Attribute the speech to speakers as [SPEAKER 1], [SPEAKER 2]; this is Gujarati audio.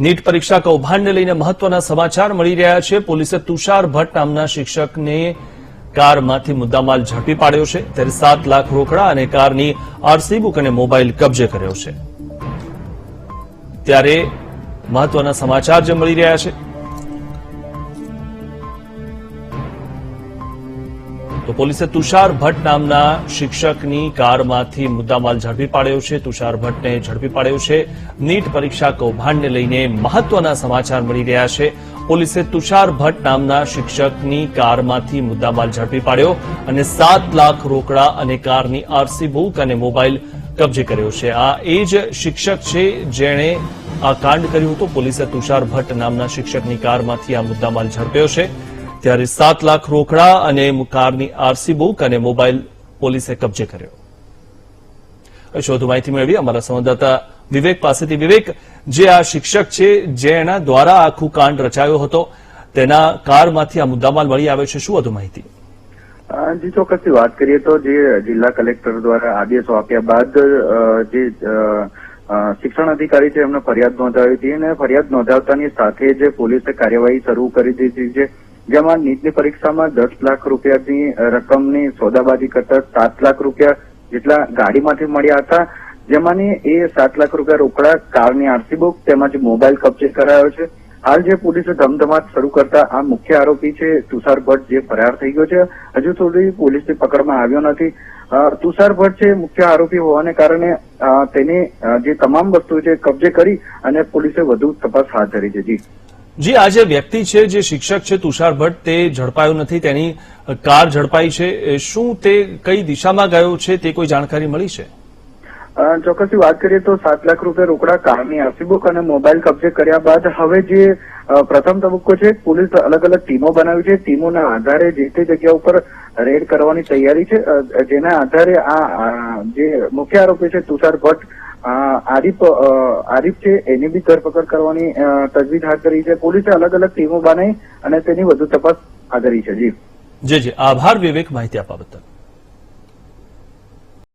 [SPEAKER 1] નીટ પરીક્ષા કૌભાંડને લઈને મહત્વના સમાચાર મળી રહ્યા છે. પોલીસે તુષાર ભટ્ટ નામના શિક્ષકને કારમાંથી મુદ્દામાલ ઝડપી પાડ્યો છે. ત્યારે સાત લાખ રોકડા અને કારની આરસી બુક અને મોબાઈલ કબજે કર્યો છે. ત્યારે મહત્વના સમાચાર જે મળી રહ્યા છે. તો પોલીસે તુષાર ભટ્ટ નામના શિક્ષકની કારમાંથી મુદ્દામાલ ઝડપી પાડ્યો છે. તુષાર ભટ્ટને ઝડપી પાડ્યો છે. નીટ પરીક્ષા કૌભાંડને લઈને મહત્વના સમાચાર મળી રહ્યા છે. પોલીસે તુષાર ભટ્ટ નામના શિક્ષકની કારમાંથી મુદ્દામાલ ઝડપી પાડ્યો અને સાત લાખ રોકડા અને કારની આરસી બુક અને મોબાઈલ કબજે કર્યો છે. આ એ જ શિક્ષક છે જેણે આ કાંડ કર્યું હતું. પોલીસે તુષાર ભટ્ટ નામના શિક્ષકની કારમાંથી આ મુદ્દામાલ ઝડપ્યો છે. ત્યારે સાત લાખ રોકડા અને કારની આરસી બુક અને મોબાઈલ પોલીસે કબજે કર્યો. શોધ માહિતી મેળવી અમારા સંવાદદાતા વિવેક પાસેથી. વિવેક, જે આ શિક્ષક છે જેના દ્વારા આખું કાંડ રચાયો હતો, તેના કારમાંથી આ મુદ્દામાલ મળી આવ્યો છે. શું વધુ માહિતી?
[SPEAKER 2] જી, ચોક્કસથી વાત કરીએ તો જે જિલ્લા કલેક્ટર દ્વારા આદેશો આપ્યા બાદ જે શિક્ષણ અધિકારી છે, એમને ફરિયાદ નોંધાવી હતી. અને ફરિયાદ નોંધાવતાની સાથે જ પોલીસે કાર્યવાહી શરૂ કરી દીધી છે. જેમાં નીટની પરીક્ષામાં દસ લાખ રૂપિયાની રકમની સોદાબાજી કરતા સાત લાખ રૂપિયા જેટલા ગાડીમાંથી મળ્યા હતા. જેમાંની એ સાત લાખ રૂપિયા રોકડા કારની આરસી બુક તેમજ મોબાઈલ કબજે કરાયો છે. હાલ જે પોલીસે ધમધમાટ શરૂ કરતા આ મુખ્ય આરોપી છે તુષાર ભટ્ટ, જે ફરાર થઈ ગયો છે. હજુ સુધી પોલીસની પકડમાં આવ્યો નથી. તુષાર ભટ્ટ છે મુખ્ય આરોપી હોવાને કારણે તેની જે તમામ વસ્તુ છે કબજે કરી અને પોલીસે વધુ તપાસ હાથ ધરી છે. જી.
[SPEAKER 1] જી, આ વ્યક્તિ છે, જે શિક્ષક છે તુષાર ભટ્ટ, તે ઝડપાયો નથી, તેની કાર ઝડપાઈ છે. શું તે કઈ દિશામાં ગયો છે, તે કોઈ જાણકારી મળી છે?
[SPEAKER 2] ચોક્કસથી વાત કરીએ તો સાત લાખ રૂપિયા રોકડા કારની આરસી બુક અને મોબાઈલ કબજે કર્યા બાદ હવે જે પ્રથમ તબક્કો છે, પોલીસ અલગ અલગ ટીમો બનાવી છે. ટીમોના આધારે જે તે જગ્યા ઉપર રેડ કરવાની તૈયારી છે. જેના આધારે આ, જે મુખ્ય આરોપી છે તુષાર ભટ્ટ આરીફ આરીફ છે, એની બી ધરપકડ કરવાની તજવીજ હાથ ધરી છે. પોલીસે અલગ અલગ ટીમો બનાવી અને તેની વધુ તપાસ હાથ ધરી છે. જી.
[SPEAKER 1] જી જી. આભાર, વિવેક, માહિતી આપવા બદલ.